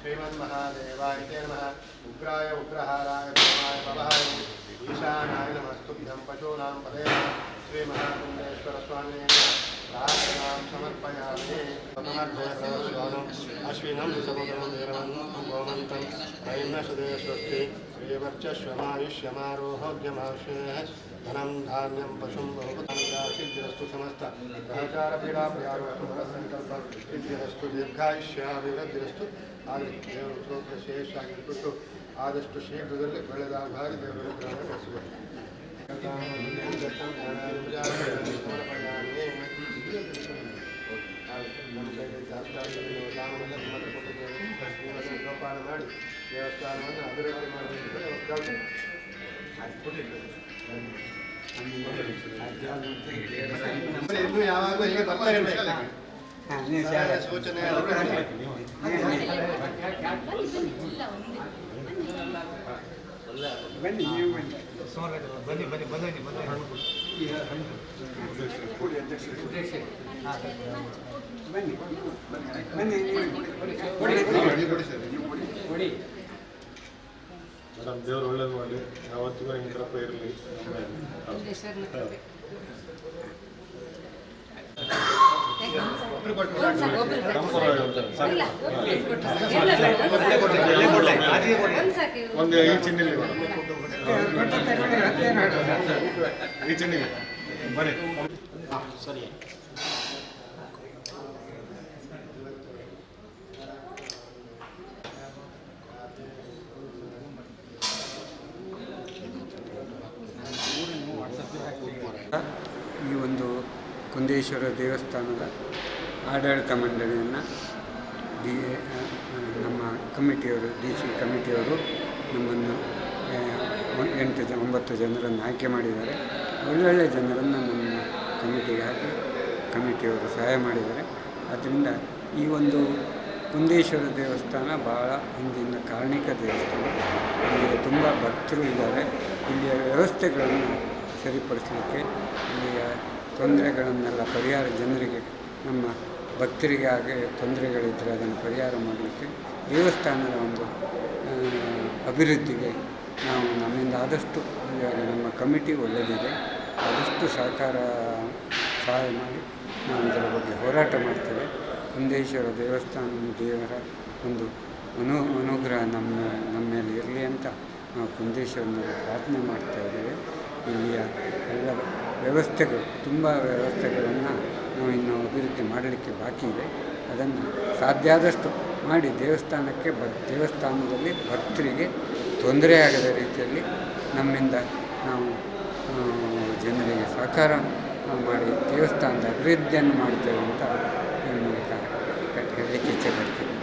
श्रीमन्महादेवाय ते नमः उग्राय उग्रहाराय भीमाय भवाय ईशानाय ఈశానాయ నమస్తుభ్యం పశూనాం పదే శ్రీమహాకుండేశ్వరస్వామి ప్రార్థనాం సమర్పయామి అశ్వినం సముద్రం వీరమన్నం గోమంతం రైన సుదేశ్వస్తి శ్రీవర్చస్వమాయుష్యమారోహోగ్యమాశే ధనం ధాన్యం పశుం బహుదాశిరస్తు సమస్త గ్రహచారపీడాప్రియాస్తు దీర్ఘాయుష్యాభివృద్ధిరస్తు ఆగిరిశేషాగిరిస్తు ಆದಷ್ಟು ಶೀಘ್ರದಲ್ಲಿ ಬೆಳೆದ ಭಾರಿ ದೇವರ ಗ್ರಹಣ ನಡೆಸಬೇಕು ನಮ್ಮ ಕೈಗೆ ಕೊಟ್ಟಿದ್ದೇವೆ ನೀವೆಲ್ಲ ಜೋಪಾನ ಮಾಡಿ ದೇವಸ್ಥಾನವನ್ನು ಅಭಿವೃದ್ಧಿ ಮಾಡಬೇಕು ಇನ್ನೂ ಯಾವಾಗಲೂ ಹೀಗೆ ಬರ್ತಾ ಇರಬೇಕು ಸಲಹೆ, ಸೂಚನೆ ಬನ್ನಿ ನೀವು ಬನ್ನಿ. ಬನ್ನಿ ಬನ್ನಿ ಬನ್ನಿ ಬನ್ನಿ ಬನ್ನಿ. ಬನ್ನಿ ನೀವು ಕೊಡಿ ಮೇಡಮ್ ದೇವ್ರು ಒಳ್ಳೇದು ಮಾಡಿ. ಯಾವತ್ತಿಗೂ ಹಿಂಗೆ ಕೃಪೆ ಇರಲಿ ಒಂದು ಈ ಚಿನ್ನಿಲಿ ಈ ಚಿನ್ನಿಲಿ ಬನ್ನಿ ಸರಿ ಈ ಒಂದು ಕುಂದೇಶ್ವರ ದೇವಸ್ಥಾನದ ಆಡಳಿತ ಮಂಡಳಿಯನ್ನು ಡಿ ನಮ್ಮ ಕಮಿಟಿಯವರು, ಡಿ ಸಿ ಕಮಿಟಿಯವರು ನಮ್ಮನ್ನು ಎಂಟು ಜನ ಒಂಬತ್ತು ಜನರನ್ನು ಆಯ್ಕೆ ಮಾಡಿದ್ದಾರೆ. ಒಳ್ಳೊಳ್ಳೆ ಜನರನ್ನು ನಮ್ಮ ಕಮಿಟಿಗೆ ಹಾಕಿ ಕಮಿಟಿಯವರು ಸಹಾಯ ಮಾಡಿದ್ದಾರೆ. ಅದರಿಂದ ಈ ಒಂದು ಕುಂದೇಶ್ವರ ದೇವಸ್ಥಾನ ಭಾಳ ಹಿಂದಿನ ಕಾರಣಿಕ ದೇವಸ್ಥಾನ. ಇಲ್ಲಿಗೆ ತುಂಬ ಭಕ್ತರು ಇದ್ದಾರೆ. ಇಲ್ಲಿಯ ವ್ಯವಸ್ಥೆಗಳನ್ನು ಸರಿಪಡಿಸಲಿಕ್ಕೆ ಇಲ್ಲಿಯ ತೊಂದರೆಗಳನ್ನೆಲ್ಲ ಪರಿಹಾರ ಜನರಿಗೆ ನಮ್ಮ ಭಕ್ತರಿಗೆ ಹಾಗೆ ತೊಂದರೆಗಳಿದ್ದರೆ ಅದನ್ನು ಪರಿಹಾರ ಮಾಡಲಿಕ್ಕೆ ದೇವಸ್ಥಾನದ ಒಂದು ಅಭಿವೃದ್ಧಿಗೆ ನಾವು ನಮ್ಮಿಂದ ಆದಷ್ಟು ನಮ್ಮ ಕಮಿಟಿ ಒಳ್ಳೆಯದಿದೆ ಆದಷ್ಟು ಸಹಕಾರ, ಸಹಾಯ ಮಾಡಿ ನಾವು ಇದರ ಬಗ್ಗೆ ಹೋರಾಟ ಮಾಡ್ತೇವೆ. ಕುಂದೇಶ್ವರ ದೇವಸ್ಥಾನ ದೇವರ ಒಂದು ಅನು, ಅನುಗ್ರಹ ನಮ್ಮ ನಮ್ಮ ಮೇಲೆ ಇರಲಿ ಅಂತ ನಾವು ಕುಂದೇಶ್ವರನಲ್ಲಿ ಪ್ರಾರ್ಥನೆ ಮಾಡ್ತಾ ಇದ್ದೇವೆ. ಇಲ್ಲಿಯ ಎಲ್ಲ ವ್ಯವಸ್ಥೆಗಳು, ತುಂಬ ವ್ಯವಸ್ಥೆಗಳನ್ನು ನಾವು ಇನ್ನು ಅಭಿವೃದ್ಧಿ ಮಾಡಲಿಕ್ಕೆ ಬಾಕಿ ಇದೆ. ಅದನ್ನು ಸಾಧ್ಯ ಆದಷ್ಟು ಮಾಡಿ ದೇವಸ್ಥಾನಕ್ಕೆ ಬ, ದೇವಸ್ಥಾನದಲ್ಲಿ ಭಕ್ತರಿಗೆ ತೊಂದರೆ ಆಗದ ರೀತಿಯಲ್ಲಿ ನಮ್ಮಿಂದ ನಾವು ಜನರಿಗೆ ಸಹಕಾರ ಮಾಡಿ ದೇವಸ್ಥಾನದ ಅಭಿವೃದ್ಧಿಯನ್ನು ಮಾಡ್ತೇವೆ ಅಂತ ಈ ಮೂಲಕ ಹೇಳಲಿಕ್ಕೆ ಇಚ್ಛೆ ಪಡ್ತೀನಿ.